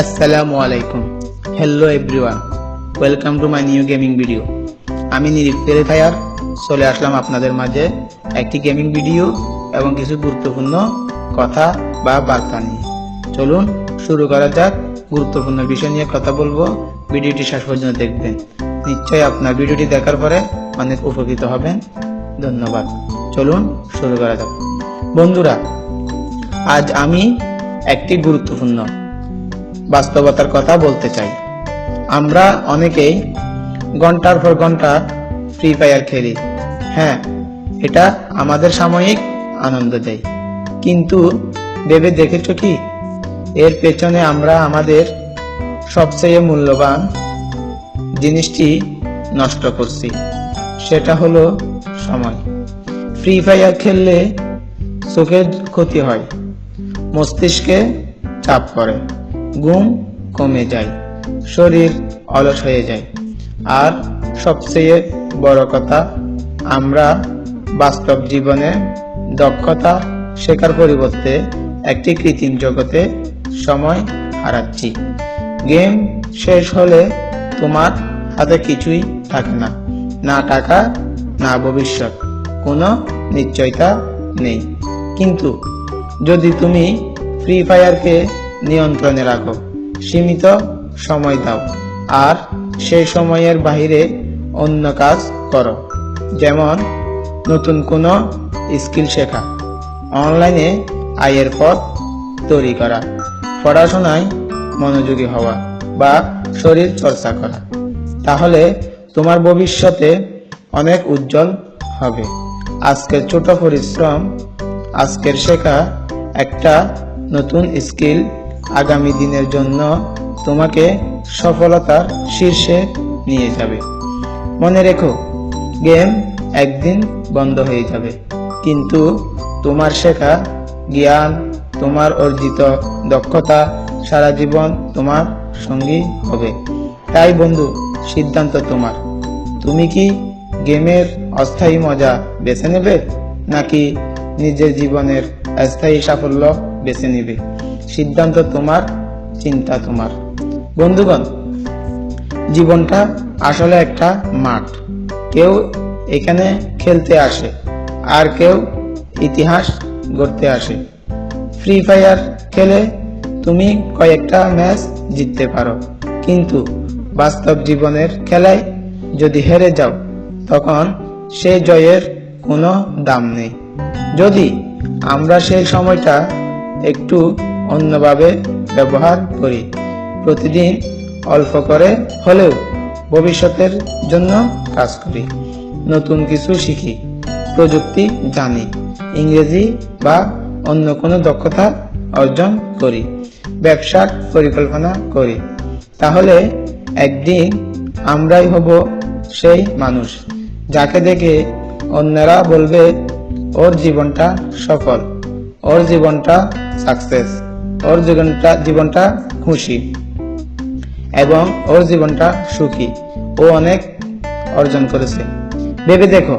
আসসালামু আলাইকুম hello everyone welcome to my new gaming video আমি নিরিফ ফায়ার চলে আসলাম আপনাদের মাঝে একটি গেমিং ভিডিও এবং কিছু গুরুত্বপূর্ণ কথা বা বার্তা নিয়ে। চলুন শুরু করা যাক। গুরুত্বপূর্ণ বিষয় নিয়ে কথা বলব। ভিডিওটি শেষ পর্যন্ত দেখবেন। নিশ্চয়ই আপনার ভিডিওটি দেখার পরে অনেক উপকৃত হবেন। ধন্যবাদ। চলুন শুরু করা যাক। বন্ধুরা, আজ আমি একটি গুরুত্বপূর্ণ বাস্তবতার কথা বলতে চাই। আমরা অনেকেই ঘণ্টার পর ঘণ্টা ফ্রি ফায়ার খেলি। হ্যাঁ এটা আমাদের সাময়িক আনন্দ দেয়। কিন্তু ভেবে দেখেছ কি? এর পেছনে আমরা আমাদের সবচেয়ে মূল্যবান জিনিসটি নষ্ট করছি। সেটা হলো সময়। ফ্রি ফায়ার খেললে চোখের ক্ষতি হয়, মস্তিষ্কে চাপ পড়ে, ঘুম কমে যায়, শরীর অলস হয়ে যায়। আর সবচেয়ে বড় কথা, আমরা বাস্তব জীবনে দক্ষতা শেখার পরিবর্তে একটি কৃত্রিম জগতে সময় হারাচ্ছি। গেম শেষ হলে তোমার হাতে কিছুই থাকে না। না টাকা না ভবিষ্যৎ। কোনো নিশ্চয়তা নেই। কিন্তু যদি তুমি ফ্রি ফায়ারকে নিয়ন্ত্রণে রাখো, সীমিত সময় দাও, আর সেই সময়ের বাইরে অন্য কাজ করো। যেমন নতুন কোনো স্কিল শেখা, অনলাইনে আয়ের পথ তৈরি করা, পড়াশোনায় মনোযোগী হওয়া বা শরীর চর্চা করা। তাহলে তোমার ভবিষ্যতে অনেক উজ্জ্বল হবে। আজকের ছোট পরিশ্রম, আজকের শেখা একটা নতুন স্কিল আগামী দিনের জন্য তোমাকে সফলতার শীর্ষে নিয়ে যাবে। মনে রেখো, গেম একদিন বন্ধ হয়ে যাবে। কিন্তু তোমার শেখা, জ্ঞান, তোমার অর্জিত দক্ষতা সারা জীবন তোমার সঙ্গী হবে। তাই বন্ধু, সিদ্ধান্ত তোমার। তুমি কি গেমের অস্থায়ী মজা বেছে নেবে, নাকি নিজের জীবনের স্থায়ী সাফল্য বেছে নেবে? সিদ্ধান্ত তোমার, চিন্তা তোমার। বন্ধুগণ, জীবনটা আসলে একটা মাঠ। কেউ এখানে খেলতে আসে, আর কেউ ইতিহাস গড়তে আসে। ফ্রি ফায়ার খেলে তুমি কয়েকটা ম্যাচ জিততে পারো, কিন্তু বাস্তব জীবনের খেলায় যদি হেরে যাও তখন সে জয়ের কোনো দাম নেই। যদি আমরা সেই সময়টা একটু অন্যভাবে ব্যবহার করি, প্রতিদিন অল্প করে হলেও ভবিষ্যতের জন্য কাজ করি, নতুন কিছু শিখি, প্রযুক্তি জানি, ইংরেজি বা অন্য কোনো দক্ষতা অর্জন করি, ব্যবসার পরিকল্পনা করি, তাহলে একদিন আমরাই হব সেই মানুষ। যাকে দেখে অন্যরা বলবে, ওর জীবনটা সফল, ওর জীবনটা সাকসেস ওর জীবনটা জীবনটা খুশি এবং ওর জীবনটা সুখী। ও অনেক অর্জন করেছে। ভেবে দেখো,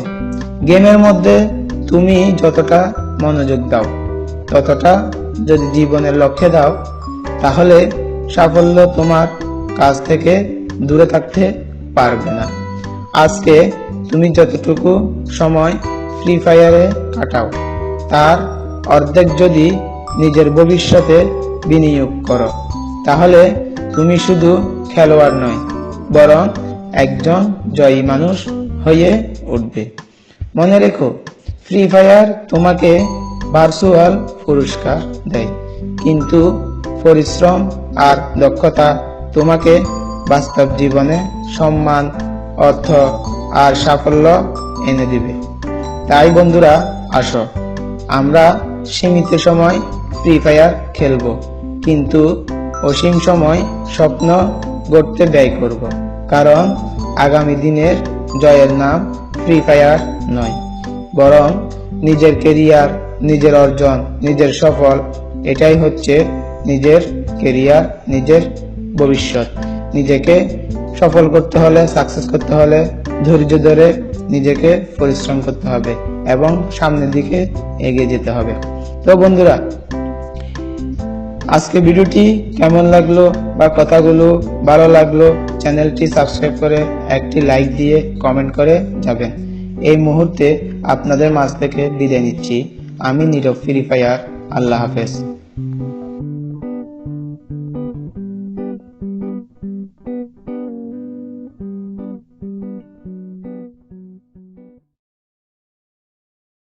গেমের মধ্যে তুমি যতটা মনোযোগ দাও, ততটা যদি জীবনের লক্ষ্যে দাও, তাহলে সাফল্য তোমার কাছ থেকে দূরে থাকতে পারবে না। আজকে তুমি যতটুকু সময় ফ্রি ফায়ারে কাটাও, তার অর্ধেক যদি নিজের ভবিষ্যতে বিনিয়োগ করো, তাহলে তুমি শুধু খেলোয়াড় নয়, বরং একজন জয়ী মানুষ হয়ে উঠবে। মনে রেখো ফ্রি ফায়ার তোমাকে ভার্চুয়াল পুরস্কার দেয়, কিন্তু পরিশ্রম আর দক্ষতা তোমাকে বাস্তব জীবনে সম্মান, অর্থ আর সাফল্য এনে দিবে। তাই বন্ধুরা, আসো। আমরা সীমিত সময় ফ্রি ফায়ার খেলব, কিন্তু অসীম সময় স্বপ্ন গড়তে ব্যয় করব, কারণ আগামী দিনের জয়ের নাম ফ্রি ফায়ার নয়। বরং নিজের কেরিয়ার নিজের অর্জন, নিজের সফল, এটাই হচ্ছে নিজের কেরিয়ার নিজের ভবিষ্যৎ। নিজেকে সফল করতে হলে সাকসেস করতে হলে ধৈর্য ধরে নিজেকে পরিশ্রম করতে হবে এবং সামনের দিকে এগিয়ে যেতে হবে। তো বন্ধুরা, আজকে ভিডিওটি কেমন লাগল বা কথাগুলো ভালো লাগল, চ্যানেলটি সাবস্ক্রাইব করে একটি লাইক দিয়ে কমেন্ট করে যাবেন। এই মুহূর্তে আপনাদের মাঝ থেকে বিদায় নিচ্ছি। আমি নীরব ফ্রি ফায়ার, আল্লাহ হাফেজ।